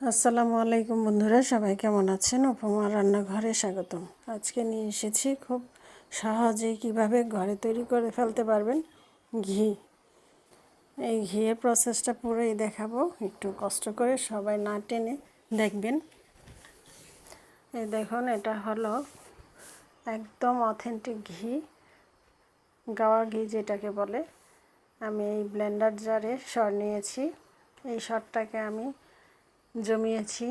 আসসালামু আলাইকুম বন্ধুরা, সবাই কেমন আছেন? উপমা রান্নাঘরে স্বাগতম। আজকে নিয়ে এসেছি খুব সহজেই কীভাবে ঘরে তৈরি করে ফেলতে পারবেন ঘি। এই ঘিয়ের প্রসেসটা পুরোই দেখাবো, একটু কষ্ট করে সবাই না টেনে দেখবেন। এই দেখুন, এটা হলো একদম অথেন্টিক ঘি, গাওয়া ঘি যেটাকে বলে। আমি এই ব্লেন্ডার জারে সর নিয়েছি। এই সরটাকে আমি জমিয়েছি,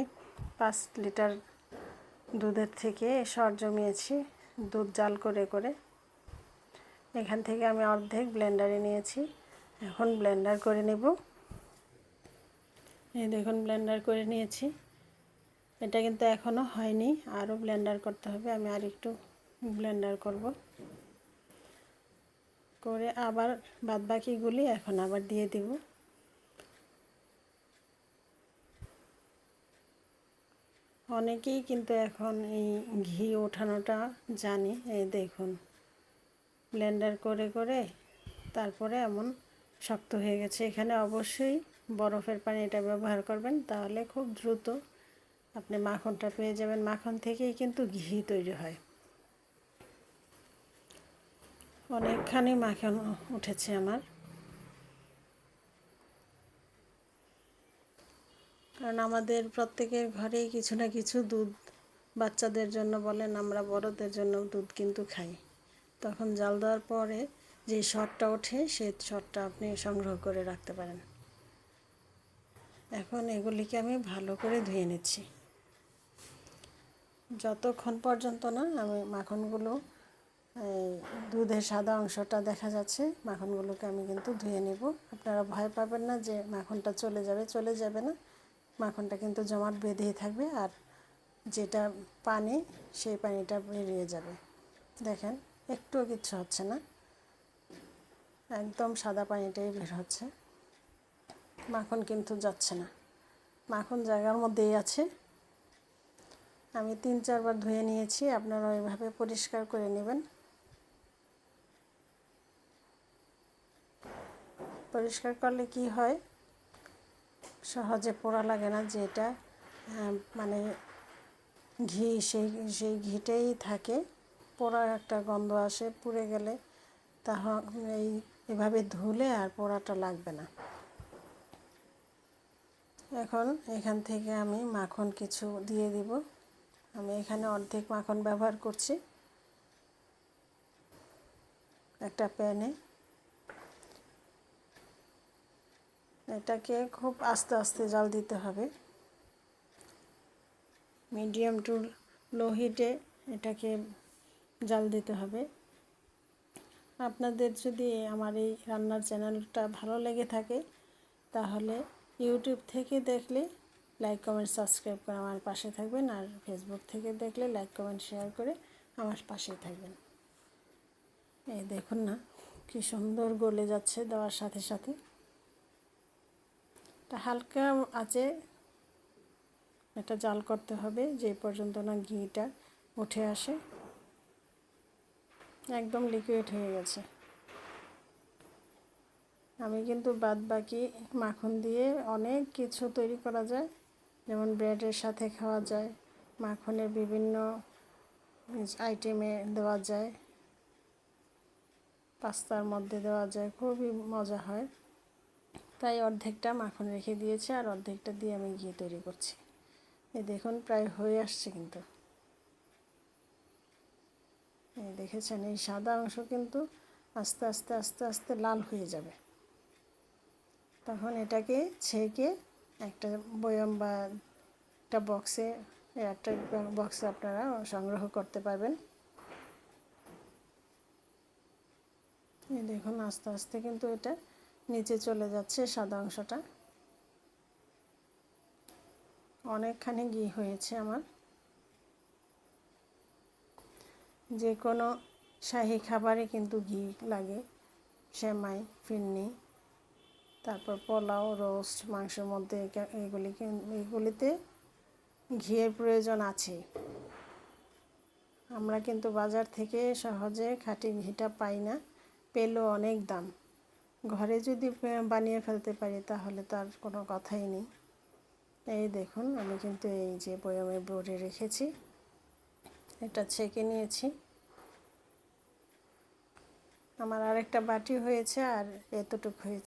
পাঁচ লিটার দুধের থেকে সর জমিয়েছি, দুধ জাল করে করে। এখান থেকে আমি অর্ধেক ব্লেন্ডারে নিয়েছি। এখন ব্লেন্ডার করে নেব। এই দেখুন ব্লেন্ডার করে নিয়েছি। এটা কিন্তু এখনও হয়নি, আরও ব্লেন্ডার করতে হবে। আমি আর একটু ব্লেন্ডার করব। করে আবার বাদবাকিগুলি এখন আবার দিয়ে দিব। অনেকেই কিন্তু এখন এই ঘি ওঠানোটা জানে। এই দেখুন, ব্লেন্ডার করে করে তারপরে এমন শক্ত হয়ে গেছে। এখানে অবশ্যই বরফের পানি এটা ব্যবহার করবেন, তাহলে খুব দ্রুত আপনি মাখনটা পেয়ে যাবেন। মাখন থেকেই কিন্তু ঘি তৈরি হয়। অনেকখানি মাখন উঠেছে আমার। কারণ আমাদের প্রত্যেকের ঘরেই কিছু না কিছু দুধ বাচ্চাদের জন্য বলেন, আমরা বড়দের জন্য দুধ কিন্তু খাই। তখন জাল দেওয়ার পরে যে শটটা ওঠে সেই শটটা আপনি সংগ্রহ করে রাখতে পারেন। এখন এগুলিকে আমি ভালো করে ধুয়ে নিচ্ছি। যতক্ষণ পর্যন্ত না, আমি মাখনগুলো দুধের সাদা অংশটা দেখা যাচ্ছে, মাখনগুলোকে আমি কিন্তু ধুয়ে নেব। আপনারা ভয় পাবেন না যে মাখনটা চলে যাবে চলে যাবে না। মাখনটা কিন্তু জমাট বেঁধেই থাকবে আর যেটা পানি, সেই পানিটা বেরিয়ে যাবে। দেখেন, একটুও কিচ্ছু হচ্ছে না। একদম সাদা পানিটাই বের হচ্ছে। মাখন কিন্তু যাচ্ছে না। মাখন জায়গার মধ্যেই আছে। আমি তিন, চারবার ধুয়ে নিয়েছি আপনারা ওইভাবে পরিষ্কার করে নেবেন। পরিষ্কার করলে কি হয়? সহজে পোড়া লাগে না, যেটা মানে ঘি, সেই সেই ঘিটাই থাকে পোড়া একটা গন্ধ আসে, পুড়ে গেলে, তখন এই এভাবে ধুলে আর পোড়াটা লাগবে না। এখন এখান থেকে আমি মাখন কিছু দিয়ে দিব। আমি এখানে অর্ধেক মাখন ব্যবহার করছি। একটা প্যানে। এটাকে খুব আস্তে আস্তে জাল দিতে হবে। মিডিয়াম টু লো হিটে এটাকে জাল দিতে হবে। আপনাদের যদি আমার এই রান্নার চ্যানেলটা ভালো লেগে থাকে, তাহলে ইউটিউব থেকে দেখলে লাইক, কমেন্ট, সাবস্ক্রাইব করে আমার পাশে থাকবেন আর ফেসবুক থেকে দেখলে লাইক, কমেন্ট, শেয়ার করে আমার পাশেই থাকবেন। এই দেখুন না, কি সুন্দর গলে যাচ্ছে দেওয়ার সাথে সাথে। এটা হালকা আছে এটা জাল করতে হবে, যে পর্যন্ত না ঘিটা উঠে আসে। একদম লিকুইড হয়ে গেছে। আমি কিন্তু বাদ বাকি মাখন দিয়ে অনেক কিছু তৈরি করা যায়, যেমন ব্রেডের সাথে খাওয়া যায়, মাখনের বিভিন্ন আইটেমে দেওয়া যায়, পাস্তার মধ্যে দেওয়া যায়, খুবই মজা হয়। তাই অর্ধেকটা মাখন রেখে দিয়েছে আর অর্ধেকটা দিয়ে আমি ঘি তৈরি করছি। এই দেখুন, প্রায় হয়ে আসছে কিন্তু। এই দেখেছেন, এই সাদা অংশ কিন্তু আস্তে আস্তে আস্তে আস্তে লাল হয়ে যাবে। তখন এটাকে ছেঁকে একটা বয়াম বা একটা বক্সে একটা বক্সে আপনারা সংগ্রহ করতে পারবেন। এই দেখুন, আস্তে আস্তে কিন্তু এটা নিচে চলে যাচ্ছে সাদা অংশটা। অনেকখানি ঘি হয়েছে আমার। যে কোনো শাহি খাবারে কিন্তু ঘি লাগে, সেমাই ফিরনি তারপর পোলাও, রোস্ট, মাংসের মধ্যে এগুলি এগুলিতে ঘিয়ের প্রয়োজন আছে। আমরা কিন্তু বাজার থেকে সহজে খাঁটি ঘিটা পাই না, পেলেও অনেক দাম। ঘরে যদি বানিয়ে ফেলতে পারি তাহলে তার কোনো কথাই নেই। এই দেখুন, আমি কিন্তু এই যে বয়ামে ভরে রেখেছি। এটা ছেঁকে নিয়েছি। আমার আরেকটা বাটি হয়েছে আর এতটুকু হয়েছে।